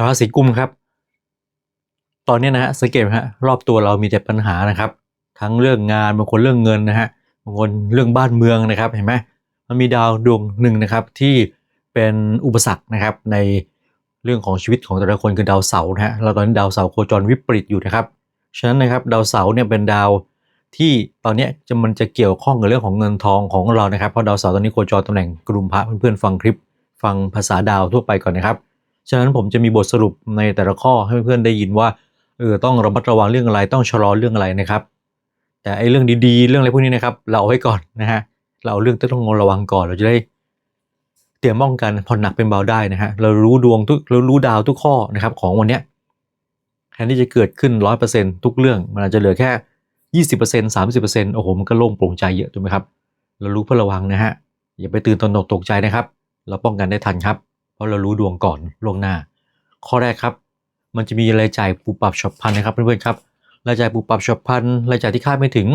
ชาวราศีกุมครับ ตอนนี้นะฮะสังเกตฮะรอบตัวเรามีแต่ปัญหานะครับ ทั้งเรื่องงานบางคนเรื่องเงินนะฮะบางคนเรื่องบ้านเมืองนะครับเห็นไหมมันมีดาวดวงหนึ่งนะครับที่เป็นอุปสรรคนะครับในเรื่องของชีวิตของแต่ละคนคือดาวเสาร์นะฮะเราตอนนี้ดาวเสาร์โคจรวิปริตอยู่นะครับฉะนั้นนะครับดาวเสาร์เนี่ยเป็นดาวที่ตอนนี้จะมันจะเกี่ยวข้องกับเรื่องของเงินทองของเรานะครับเพราะดาวเสาร์ตอนนี้โคจรตำแหน่งกลุ่มพระเพื่อนๆฟังคลิป ฟังภาษาดาวทั่วไปก่อนนะครับ ฉะนั้นผมจะมีบทสรุปในแต่ละข้อให้เพื่อนๆได้ยินว่าเออต้องระมัดระวังเรื่องอะไรต้องชะลอเรื่องอะไรนะครับ แต่ไอ้เรื่องดีๆ เรื่องอะไรพวกนี้นะครับ เราเอาไว้ก่อนนะฮะเราเอาเรื่องที่ต้องระวังก่อนเราจะได้เตรียมป้องกันผ่อนหนักเป็นเบาได้นะฮะเรารู้ดวงทุกเรารู้ดาวทุกข้อนะครับ ของวันเนี้ยแทนที่จะเกิดขึ้นร้อยเปอร์เซ็นทุกเรื่อง มันอาจจะเหลือแค่ยี่สิบเปอร์เซ็นต์สามสิบเปอร์เซ็นต์โอ้โหมันก็โล่งโปร่งใจเยอะถูกไหมครับ เรารู้เพื่อระวังนะฮะอย่าไปตื่นตระหนกตกใจนะครับ เราป้องกันได้ทันครับ เพราะเรารู้ดวงก่อนล่วงหน้า ข้อแรกครับ มันจะมีรายจ่ายปูปรับฉับพลันนะครับเพื่อนๆครับรายจ่ายปูปรับฉับพลันรายจ่ายที่คาดไม่ถึง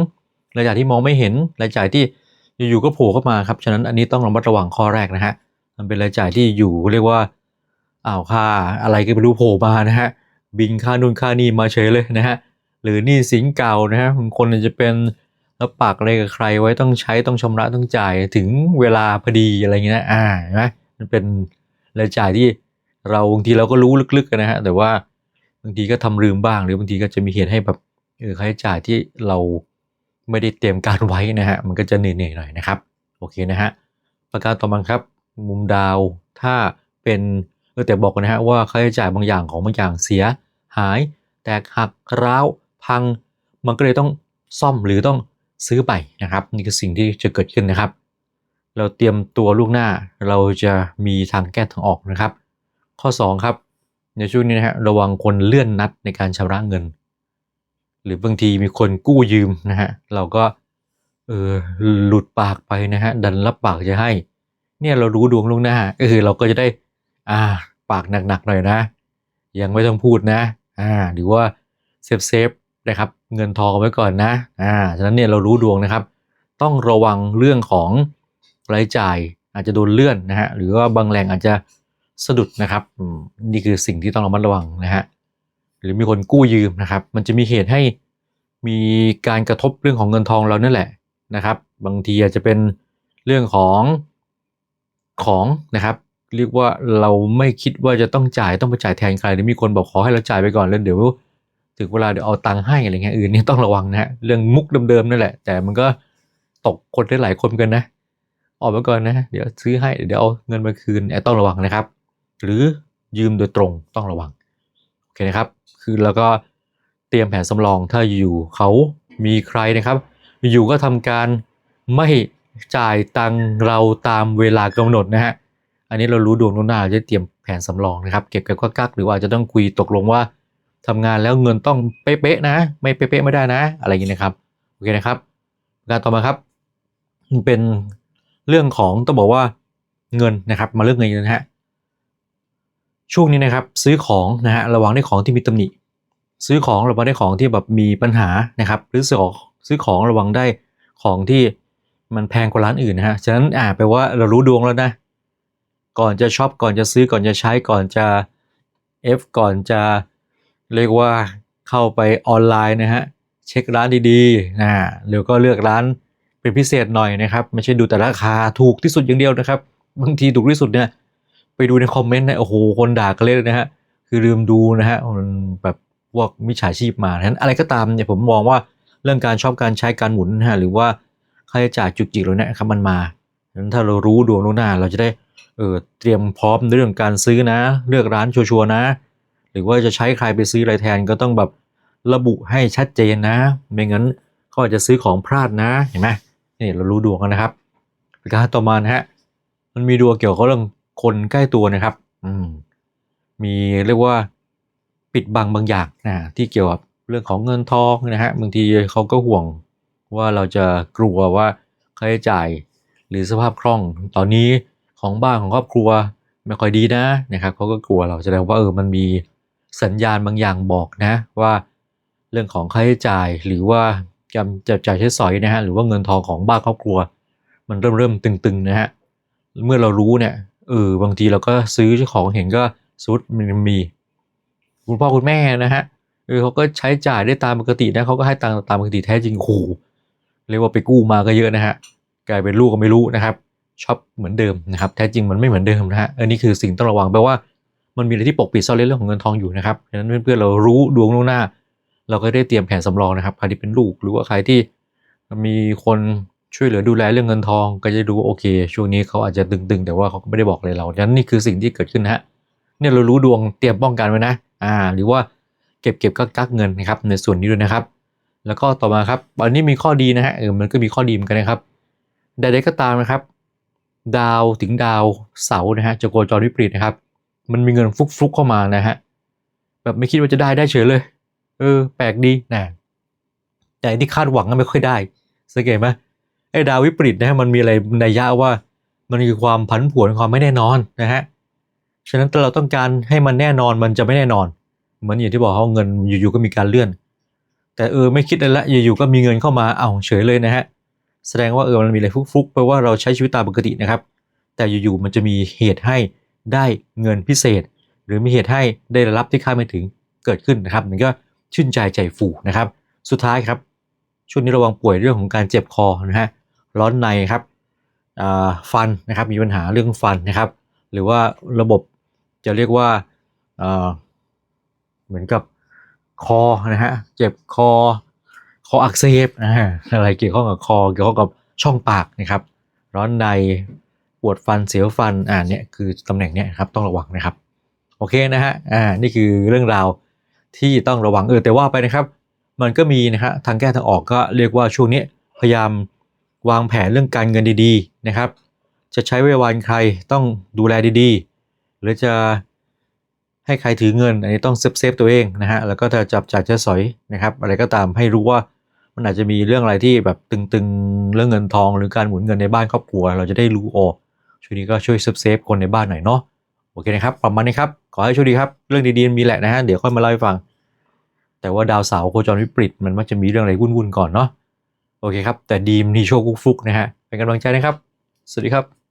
รายจ่ายที่มองไม่เห็นรายจ่ายที่อยู่ๆก็โผล่เข้ามาครับฉะนั้นอันนี้ต้องระมัดระวังข้อแรกนะฮะมันเป็นรายจ่ายที่อยู่เรียกว่าอ้าวค่าอะไรก็ไม่รู้โผล่มานะฮะบินค่านู่นค่านี่มาเฉยเลยนะฮะหรือหนี่สินเก่านะฮะบางคนอาจจะเป็นรับปากอะไรกับใครไว้ต้องใช้ต้องชำระต้องจ่ายถึงเวลาพอดีอะไรเงี้ยนะอ่าเห็นไหมมันเป็น รายจ่ายที่เราบางทีเราก็รู้ลึกๆกันนะฮะแต่ว่าบางทีก็ทำลืมบ้าง หรือบางทีก็จะมีเหตุให้แบบเออค่าใช้จ่ายที่เราไม่ได้เตรียมการไว้นะฮะมันก็จะเหนื่อยๆหน่อยนะครับโอเคนะฮะประการต่อมาครับ มุมดาวถ้าเป็นเออแต่บอกกันนะฮะว่าค่าใช้จ่ายบางอย่างของบางอย่างเสียหาย แตกหักร้าวพัง มันก็เลยต้องซ่อมหรือต้องซื้อไปนะครับ นี่คือสิ่งที่จะเกิดขึ้นนะครับ เราเตรียมตัวล่วงหน้า เราจะมีทางแก้ทางออกนะครับ ข้อ 2 ครับ ในช่วงนี้นะฮะระวังคนเลื่อนนัดในการชำระเงิน หรือบางทีมีคนกู้ยืมนะฮะเราก็เออหลุดปากไปนะฮะดันรับปากจะให้ เนี่ยเรารู้ดวงล่วงหน้าก็คือเราก็จะได้อ่าปากหนักๆหน่อยนะ ยังไม่ต้องพูดนะอ่าหรือว่าเซฟเซฟนะครับเงินทองไว้ก่อนนะอ่าฉะนั้นเนี่ยเรารู้ดวงนะครับ ต้องระวังเรื่องของ รายจ่ายอาจจะโดนเลื่อนนะฮะหรือว่าบางแหล่งอาจจะสะดุดนะครับนี่คือสิ่งที่ต้องระมัดระวังนะฮะหรือมีคนกู้ยืมนะครับ มันจะมีเหตุให้มีการกระทบเรื่องของเงินทองเรานั่นแหละนะครับ บางทีอาจจะเป็นเรื่องของของนะครับ เรียกว่าเราไม่คิดว่าจะต้องจ่ายต้องไปจ่ายแทนใครหรือมีคนบอกขอให้เราจ่ายไปก่อนแล้วเดี๋ยวถึงเวลาเดี๋ยวเอาตังค์ให้อะไรเงี้ยอื่นนี่ต้องระวังนะฮะเรื่องมุกเดิมๆนั่นแหละ แต่มันก็ตกคนได้หลายคนกันนะ ออกมาก่อนนะเดี๋ยวซื้อให้เดี๋ยวเอาเงินมาคืนแอบต้องระวังนะครับ หรือยืมโดยตรงต้องระวังโอเคนะครับ คือแล้วก็เตรียมแผนสำรองถ้าอยู่เขามีใครนะครับ อยู่ก็ทำการไม่จ่ายตังเราตามเวลากำหนดนะฮะอันนี้เรารู้ดวงล่วงหน้าจะเตรียมแผนสำรองนะครับ เก็บกับกักกักหรือว่าจะต้องคุยตกลงว่าทำงานแล้วเงินต้องเป๊ะๆนะ ไม่เป๊ะๆไม่ได้นะ อะไรอย่างนี้นะครับโอเคนะครับ การต่อมาครับมันเป็น เรื่องของต้องบอกว่าเงินนะครับมาเรื่องเงินนนะฮะช่วงนี้นะครับซื้อของนะฮะระวังได้ของที่มีตำหนิ ซื้อของระวังได้ของที่แบบมีปัญหานะครับ หรือซื้อของซื้อของระวังได้ของที่มันแพงกว่าร้านอื่นนะฮะฉะนั้นอ่าแปลว่าเรารู้ดวงแล้วนะ ก่อนจะช็อปก่อนจะซื้อก่อนจะใช้ก่อนจะ F ก่อนจะเรียกว่าเข้าไปออนไลน์นะฮะเช็คร้านดีๆนะแล้วก็เลือกร้าน เป็นพิเศษหน่อยนะครับไม่ใช่ดูแต่ราคาถูกที่สุดอย่างเดียวนะครับ บางทีถูกที่สุดเนี่ยไปดูในคอมเมนต์นะโอ้โหคนด่ากันเลยนะฮะคือลืมดูนะฮะมันแบบพวกมิจฉาชีพมาฉะนั้นอะไรก็ตามเนี่ยผมมองว่าเรื่องการชอบการใช้การหมุนนะฮะหรือว่าค่าใช้จ่ายจุกจิกเราเนี่ยครับมันมาฉะนั้นถ้าเรารู้ดวงล่วงหน้าเราจะได้เออเตรียมพร้อมในเรื่องการซื้อนะ เลือกร้านชัวร์นะ หรือว่าจะใช้ใครไปซื้ออะไรแทนก็ต้องแบบระบุให้ชัดเจนนะ ไม่งั้นก็อาจจะซื้อของพลาดนะเห็นไหม นี่เรารู้ดวงกันนะครับประการต่อมานะฮะมันมีดวงเกี่ยวกับเรื่องคนใกล้ตัวนะครับ อืมมีเรียกว่าปิดบังบางอย่างนะที่เกี่ยวกับเรื่องของเงินทองนะฮะบางทีเขาก็ห่วงว่าเราจะกลัวว่าค่าใช้จ่ายหรือสภาพคล่องตอนนี้ของบ้านของครอบครัวไม่ค่อยดีนะนะครับเขาก็กลัวเราแสดงว่าเออมันมีสัญญาณบางอย่างบอกนะว่า เรื่องของค่าใช้จ่ายหรือว่า การจับจ่ายใช้สอยนะฮะหรือว่าเงินทองของบ้านครอบครัว มันเริ่มเริ่มตึงๆนะฮะเมื่อเรารู้เนี่ยเออบางทีเราก็ซื้อของเห็นก็ซุดมันมีคุณพ่อคุณแม่นะฮะเออเขาก็ใช้จ่ายได้ตามปกตินะเขาก็ให้ตังตามปกติแท้จริงโอ้โหเรียกว่าไปกู้มาก็เยอะนะฮะกลายเป็นลูกก็ไม่รู้นะครับชอบเหมือนเดิมนะครับแท้จริงมันไม่เหมือนเดิมนะฮะอันนี้คือสิ่งต้องระวังแปลว่ามันมีอะไรที่ปกปิดซ่อนเร้นเรื่องของเงินทองอยู่นะครับฉะนั้นเพื่อนๆเรารู้ดวงล่วงหน้า เราก็ได้เตรียมแผนสำรองนะครับใครที่เป็นลูกหรือว่าใครที่มีคนช่วยเหลือดูแลเรื่องเงินทอง ก็จะดูโอเค ช่วงนี้เขาอาจจะตึงๆ แต่ว่าเขาก็ไม่ได้บอกอะไรเราฉะนั้นนี่คือสิ่งที่เกิดขึ้นนะฮะเนี่ยเรารู้ดวงเตรียมป้องกันไว้นะอ่าหรือว่าเก็บเก็บกักกักเงินนะครับในส่วนนี้ด้วยนะครับ แล้วก็ต่อมาครับอันนี้มีข้อดีนะฮะเออมันก็มีข้อดีเหมือนกันนะครับใดๆก็ตามนะครับ ดาวถึงดาวเสาร์นะฮะจะโคจรวิปริตนะครับ มันมีเงินฟุกๆเข้ามานะฮะแบบไม่คิดว่าจะได้ได้เฉยเลย ออ แปลกดีนะแต่ที่คาดหวังก็ไม่ค่อยได้สังเกตไหมไอ้ดาววิปริตนะฮะมันมีอะไรในยยะว่า มันคือความผันผวนความไม่แน่นอนนะฮะฉะนั้นถ้าเราต้องการให้มันแน่นอนมันจะไม่แน่นอนเหมือนอย่างที่บอกเขาเงินอยู่ๆก็มีการเลื่อน แต่เออไม่คิดเลยละอยู่ๆก็มีเงินเข้ามาเอาเฉยเลยนะฮะแสดงว่าเออมันมีอะไรฟุกๆแปลว่าเราใช้ชีวิตตามปกตินะครับ แต่อยู่ๆมันจะมีเหตุให้ได้เงินพิเศษ หรือมีเหตุให้ได้รับที่คาดไม่ถึงเกิดขึ้นนะครับมันก็ ชื่นใจใจฟูนะครับ สุดท้ายครับ ช่วงนี้ระวังป่วยเรื่องของการเจ็บคอนะฮะร้อนในครับฟันนะครับมีปัญหาเรื่องฟันนะครับ หรือว่าระบบจะเรียกว่าอ่าเหมือนกับคอนะฮะเจ็บคอคออักเสบนะฮะอะไรเกี่ยวข้องกับคอเกี่ยวข้องกับช่องปากนะครับ ร้อนในปวดฟันเสียวฟันอ่าเนี่ยคือตำแหน่งเนี้ยครับต้องระวังนะครับ โอเคนะฮะอ่านี่คือเรื่องราว ที่ต้องระวังเออแต่ว่าไปนะครับ มันก็มีนะฮะทางแก้ทางออกก็เรียกว่าช่วงนี้พยายามวางแผนเรื่องการเงินดีๆนะครับ จะใช้ไว้วันใครต้องดูแลดีๆ หรือจะให้ใครถือเงิน อันนี้ต้องเซฟเซฟตัวเองนะฮะแล้วก็ถ้าจับจ่ายจะสอยนะครับอะไรก็ตามให้รู้ว่ามันอาจจะมีเรื่องอะไรที่แบบตึงๆ เรื่องเงินทองหรือการหมุนเงินในบ้านครอบครัว เราจะได้รู้โอช่วงนี้ก็ช่วยเซฟเซฟคนในบ้านหน่อยเนาะ โอเคนะครับ ประมาณนี้ครับ ขอให้โชคดีครับ เรื่องดีๆมีแหละนะฮะ เดี๋ยวค่อยมาเล่าให้ฟัง แต่ว่าดาวเสาร์โคจรวิปริตมันมักจะมีเรื่องอะไรวุ่นๆก่อนเนาะ โอเคครับ แต่ดีมนี่โชคฟุกๆนะฮะ เป็นกำลังใจนะครับ สวัสดีครับ